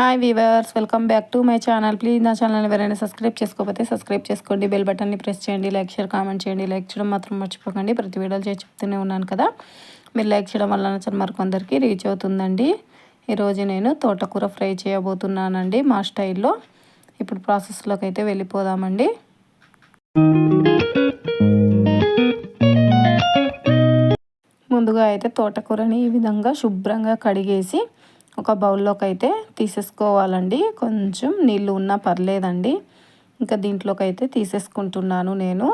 Hi viewers welcome back to my channel please నా channel ఎవరైనా subscribe చేసుకోకపోతే subscribe చేసుకోండి. బెల్ బటన్ని ప్రెస్ చేయండి. లైక్ షేర్ కామెంట్ చేయండి. లైక్ చేయడం మాత్రం మర్చిపోకండి. ప్రతి వీడియోలు చేసి చెప్తూనే ఉన్నాను కదా. మీరు లైక్ చేయడం వల్ల నచ్చిన మరికొందరికి రీచ్ అవుతుందండి. ఈరోజు నేను తోటకూర ఫ్రై చేయబోతున్నానండి మా స్టైల్లో ఇప్పుడు ప్రాసెస్లోకి అయితే వెళ్ళిపోదామండి. ముందుగా అయితే తోటకూరని ఈ విధంగా శుభ్రంగా కడిగేసి ఒక బౌల్లోకి అయితే తీసేసుకోవాలండి. కొంచెం నీళ్ళు ఉన్నా పర్లేదండి. ఇంకా దీంట్లోకి అయితే తీసేసుకుంటున్నాను నేను.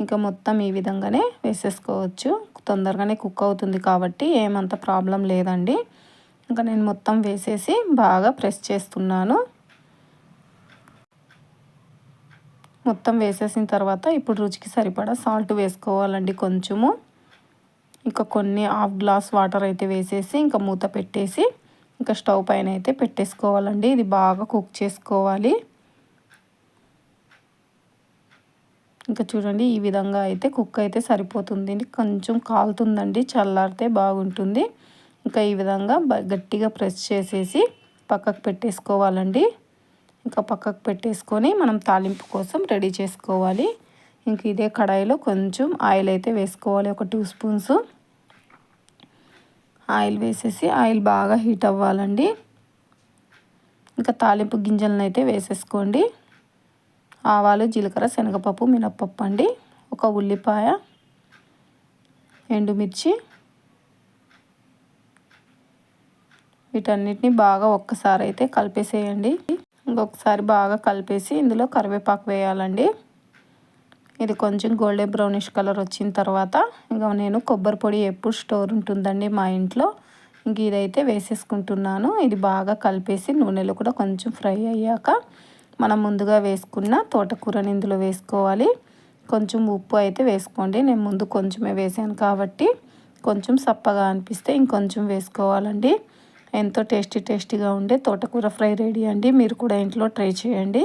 ఇంకా మొత్తం ఈ విధంగానే వేసేసుకోవచ్చు. తొందరగానే కుక్ అవుతుంది కాబట్టి ఏమంత ప్రాబ్లం లేదండి. ఇంకా నేను మొత్తం వేసేసి బాగా ప్రెస్ చేస్తున్నాను. మొత్తం వేసేసిన తర్వాత ఇప్పుడు రుచికి సరిపడా సాల్ట్ వేసుకోవాలండి కొంచెము. ఇంకా కొన్ని హాఫ్ గ్లాస్ వాటర్ అయితే వేసేసి ఇంకా మూత పెట్టేసి ఇంకా స్టవ్ పైన అయితే పెట్టేసుకోవాలండి. ఇది బాగా కుక్ చేసుకోవాలి. ఇంకా చూడండి ఈ విధంగా అయితే కుక్ అయితే సరిపోతుంది. కొంచెం కాలుతుందండి చల్లారితే బాగుంటుంది. ఇంకా ఈ విధంగా గట్టిగా ప్రెస్ చేసేసి పక్కకు పెట్టేసుకోవాలండి. ఇంకా పక్కకు పెట్టేసుకొని మనం తాలింపు కోసం రెడీ చేసుకోవాలి. ఇంక ఇదే కడాయిలో కొంచెం ఆయిల్ అయితే వేసుకోవాలి ఒక టూ స్పూన్స్. ఆయిల్ వేసేసి ఆయిల్ బాగా హీట్ అవ్వాలండి. ఇంకా తాలింపు గింజలను అయితే వేసేసుకోండి. ఆవాలు జీలకర్ర శనగపప్పు మినప్పప్పు అండి. ఒక ఉల్లిపాయ ఎండుమిర్చి. వీటన్నిటిని బాగా ఒక్కసారి అయితే కలిపేసేయండి. ఇంకొకసారి బాగా కలిపేసి ఇందులో కరివేపాకు వేయాలండి. ఇది కొంచెం గోల్డెన్ బ్రౌనిష్ కలర్ వచ్చిన తర్వాత ఇంకా నేను కొబ్బరి పొడి ఎప్పుడు స్టోర్ ఉంటుందండి మా ఇంట్లో. ఇంక ఇదైతే వేసేసుకుంటున్నాను. ఇది బాగా కలిపేసి నూనెలో కూడా కొంచెం ఫ్రై అయ్యాక మనం ముందుగా వేసుకున్న తోటకూరని ఇందులో వేసుకోవాలి. కొంచెం ఉప్పు అయితే వేసుకోండి. నేను ముందు కొంచెమే వేసాను కాబట్టి కొంచెం సప్పగా అనిపిస్తే ఇంకొంచెం వేసుకోవాలండి. ఎంతో టేస్టీ టేస్టీగా ఉండే తోటకూర ఫ్రై రెడీ అండి. మీరు కూడా ఇంట్లో ట్రై చేయండి.